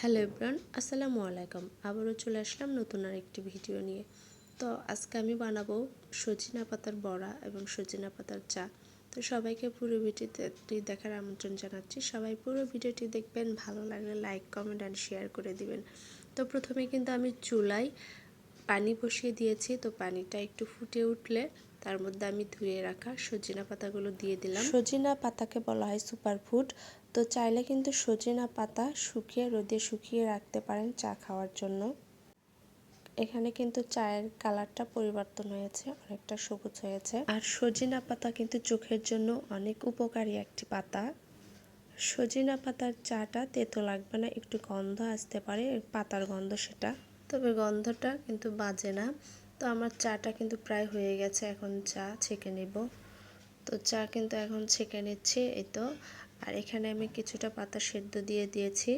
Hello everyone আসসালামু আলাইকুম। আবারও চলে আসলাম নতুন আর একটি ভিডিও নিয়ে। তো আজকে আমি বানাবো সজিনা পাতার বড়া এবং সজিনা পাতার চা। তো সবাইকে পুরো ভিডিওটি দেখার আমন্ত্রণ জানাচ্ছি। সবাই পুরো ভিডিওটি দেখবেন, ভালো লাগলে লাইক, কমেন্ট অ্যান্ড শেয়ার করে দিবেন। তো প্রথমে কিন্তু আমি চুলায় পানি বসিয়ে দিয়েছি। তো পানিটা একটু ফুটে উঠলে তার মধ্যে আমি ধুয়ে রাখা সজিনা পাতাগুলো দিয়ে দিলাম। সজিনা পাতাকে বলা হয় সুপারফুড। তো চাইলে কিন্তু সজিনা পাতা শুকিয়ে রোদে শুকিয়ে রাখতে পারেন চা খাওয়ার জন্য। এখানে কিন্তু চায়ের কালারটা পরিবর্তন হয়েছে অনেকটা সবুজ হয়েছে। আর সজিনা পাতা কিন্তু চোখের জন্য অনেক উপকারী একটি পাতা। সজিনা পাতার চাটা তেতো লাগবে না একটু গন্ধ আসতে পারে পাতার গন্ধ সেটা। তবে গন্ধটা কিন্তু বাজে না। তো আমার চাটা কিন্তু প্রায় হয়ে গেছে, এখন চা ছেঁকে নেব। তো চা কিন্তু এখন ছেঁকে নিচ্ছি, এই তো। আর এখানে আমি কিছুটা পাতা সেদ্ধ দিয়ে দিয়েছি।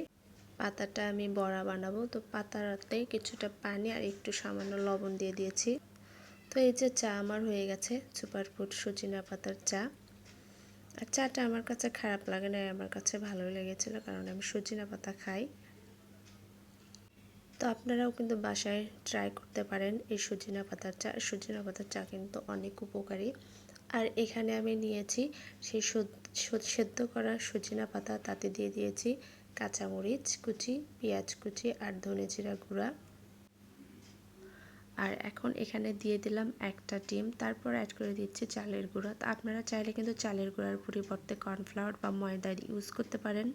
পাতাটা আমি বড়া বানাবো, তো পাতাতে কিছুটা পানি আর একটু সামান্য লবণ দিয়ে দিয়েছি। তো এই যে চা আমার হয়ে গেছে সুপার ফুড সজিনা পাতার চা। আর চাটা আমার কাছে খারাপ লাগে না, আমার কাছে ভালোই লেগেছিল, কারণ আমি সজিনা পাতা খাই। তো আপনারাও কিন্তু বাসায় ট্রাই করতে পারেন। এই সজিনা পাতার চা, সজিনা পাতার চা কিন্তু অনেক উপকারী। আর এখানে আমি নিয়েছি সেই সেদ্ধ করা সজিনা পাতা, তাতে দিয়ে দিয়েছি কাঁচামরিচ কুচি, পেঁয়াজ কুচি আর ধনে জিরা গুঁড়া। আর এখন এখানে দিয়ে দিলাম একটা ডিম, তারপর অ্যাড করে দিচ্ছি চালের গুঁড়া। তো আপনারা চাইলে কিন্তু চালের গুঁড়ার পরিবর্তে কর্নফ্লাওয়ার বা ময়দা ইউজ করতে পারেন।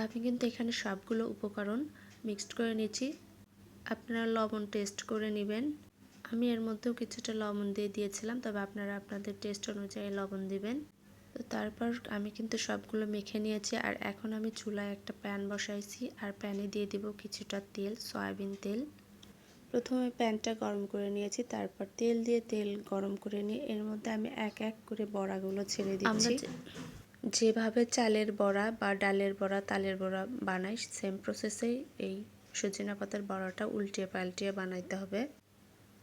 আমি কিন্তু এখানে সবগুলো উপকরণ মিক্সড করে নিয়েছি আপনারা লবণ টেস্ট করে নেবেন। আমি এর মধ্যেও কিছুটা লবণ দিয়ে দিয়েছিলাম তবে আপনারা আপনাদের টেস্ট অনুযায়ী লবণ দিবেন। তো তারপর আমি কিন্তু সবগুলো মেখে নিয়েছি আর এখন আমি চুলায় একটা প্যান বসাইছি আর প্যানে দিয়ে দিব কিছুটা তেল সয়াবিন তেল। প্রথমে প্যানটা গরম করে নিয়েছি তারপর তেল দিয়ে তেল গরম করে নিয়ে এর মধ্যে আমি এক এক করে বড়াগুলো ছেড়ে দিচ্ছি। যেভাবে চালের বড়া বা ডালের বড়া, তালের বড়া বানাই সেম প্রসেসেই এই সজিনা পাতার বড়াটা উল্টিয়ে পাল্টিয়ে বানাইতে হবে।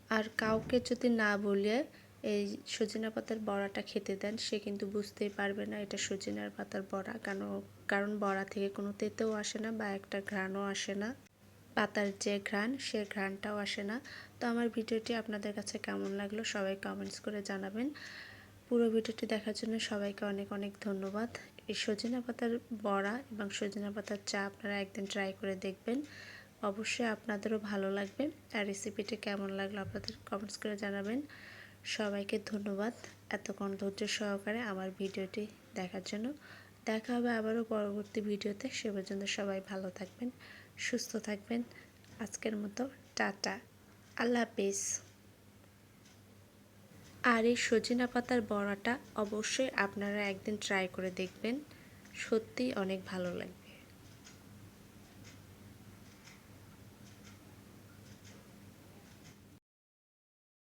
আর কাউকে যদি না বলে এই সজিনা পাতার বড়াটা খেতে দেন, সে কিন্তু বুঝতেই পারবে না এটা সজিনার পাতার বড়া। কেন, কারণ বড়া থেকে কোনো তেতেও আসে না বা একটা ঘ্রাণও আসে না। পাতার যে ঘ্রাণ, সে ঘ্রাণটাও আসে না। তো আমার ভিডিওটি আপনাদের কাছে কেমন লাগল সবাই কমেন্টস করে জানাবেন। পুরো ভিডিওটি দেখার জন্য সবাইকে অনেক অনেক ধন্যবাদ। এই সজিনা পাতার বড়া এবং সজিনা পাতার চা আপনারা একদিন ট্রাই করে দেখবেন। অবশ্যই আপনাদেরও ভালো লাগবে। আর রেসিপিটি কেমন লাগল আপনাদের কমেন্টস করে জানাবেন। সবাইকে ধন্যবাদ এতক্ষণ ধৈর্য সহকারে আমার ভিডিওটি দেখার জন্য। দেখা হবে আবারও পরবর্তী ভিডিওতে। সে পর্যন্ত সবাই ভালো থাকবেন, সুস্থ থাকবেন। আজকের মতো টাটা। আল্লাহ হাফিজ। আর এই সজিনা পাতার বড়াটা অবশ্যই আপনারা একদিন ট্রাই করে দেখবেন। সত্যিই অনেক ভালো লাগবে